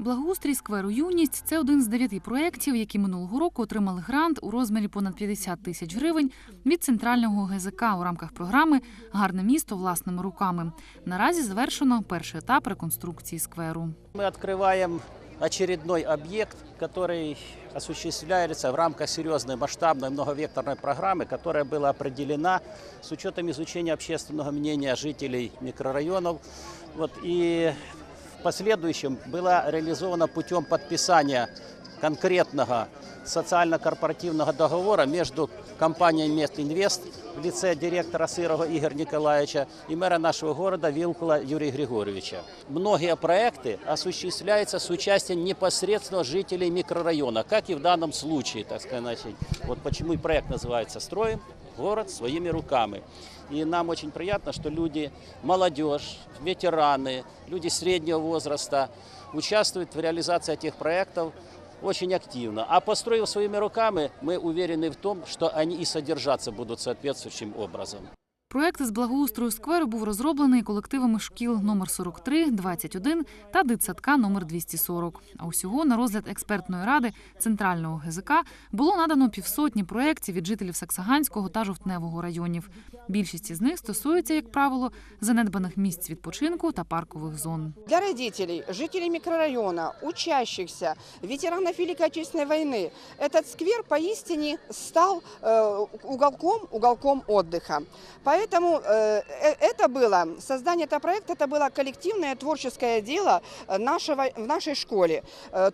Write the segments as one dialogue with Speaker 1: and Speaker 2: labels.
Speaker 1: Благоустрій скверу Юність це один з дев'яти проєктів, які минулого року отримали грант у розмірі понад 50 тисяч гривень від центрального ГЗК у рамках програми Гарне місто власними руками. Наразі завершено перший етап реконструкції скверу.
Speaker 2: Мы открываем очередной объект, который осуществляется в рамках серьезной масштабной многовекторной программы, которая была определена с учетом изучения общественного мнения жителей микрорайонов. Вот, и в последующем была реализована путем подписания конкретного социально-корпоративного договора между компанией «Местинвест» в лице директора Сырова Игоря Николаевича и мэра нашего города Вилкула Юрия Григорьевича. Многие проекты осуществляются с участием непосредственно жителей микрорайона, как и в данном случае, так сказать. Вот почему и проект называется «Строим город своими руками». И нам очень приятно, что люди, молодежь, ветераны, люди среднего возраста участвуют в реализации этих проектов очень активно. А построив своими руками, мы уверены в том, что они и содержаться будут соответствующим образом.
Speaker 1: Проєкт з благоустрою скверу був розроблений колективами шкіл номер 43, 21 та дитсадка номер 240. А усього на розгляд експертної ради центрального ГЗК було надано півсотні проєктів від жителів Саксаганського та Жовтневого районів. Більшість із них стосується, як правило, занедбаних місць відпочинку та паркових зон.
Speaker 3: Для родителей, жителей микрорайона, учащихся, ветеранов Великой Отечественной войны, этот сквер поистине стал э, уголком, уголком отдыха. Поэтому э, э, это было, создание этого проекта, это было коллективное творческое дело э, нашего, в нашей школе.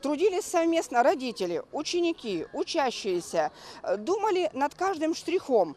Speaker 3: Трудились совместно родители, ученики, учащиеся, думали над каждым штрихом,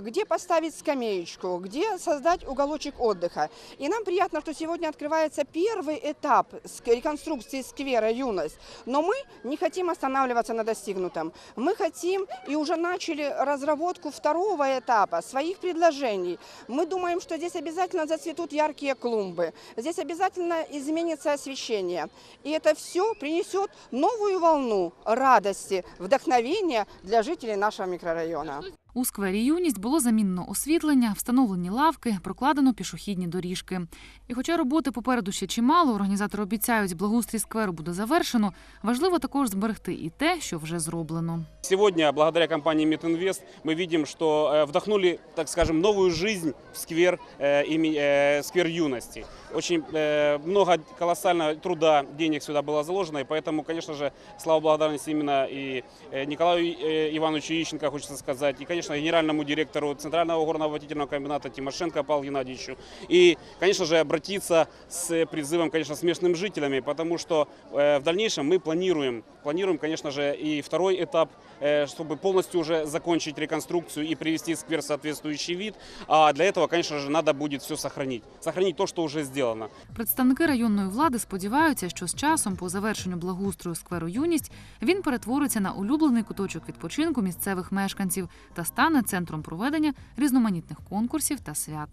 Speaker 3: где поставить скамеечку, где создать уголочек отдыха. И нам приятно, что сегодня открывается первый этап реконструкции сквера «Юность». Но мы не хотим останавливаться на достигнутом. Мы хотим и уже начали разработку второго этапа, своих предложений. Мы думаем, что здесь обязательно зацветут яркие клумбы, здесь обязательно изменится освещение. И это все принесет новую волну радости, вдохновения для жителей нашего микрорайона.
Speaker 1: У сквері Юність було замінено освітлення, встановлені лавки, прокладено пішохідні доріжки. І хоча роботи попереду ще чимало, організатори обіцяють, благоустрій скверу буде завершено. Важливо також зберегти і те, що вже зроблено.
Speaker 4: Сегодня, благодаря компании Метинвест, мы видим, что э, вдохнули, так скажем, новую жизнь в сквер, э, ими- э, сквер юности. Очень э, много колоссального труда, денег сюда было заложено, и поэтому, конечно же, слава благодарности именно и э, Николаю э, Ивановичу Ищенко, хочется сказать, и, конечно, генеральному директору Центрального горно-обогатительного комбината Тимошенко Павлу Геннадьевичу. И, конечно же, обратиться с призывом, конечно, с местными жителями, потому что э, в дальнейшем мы планируем, планируем, конечно же, и второй этап, э, чтобы полностью уже закончить реконструкцию и привести сквер в соответствующий вид. А для этого, конечно же, надо будет все сохранить. Сохранить то, что уже сделано.
Speaker 1: Представники районної влади сподіваються, що з часом, по завершенню благоустрою скверу Юність, він перетвориться на улюблений куточок відпочинку місцевих мешканців та стане центром проведення різноманітних конкурсів та свят.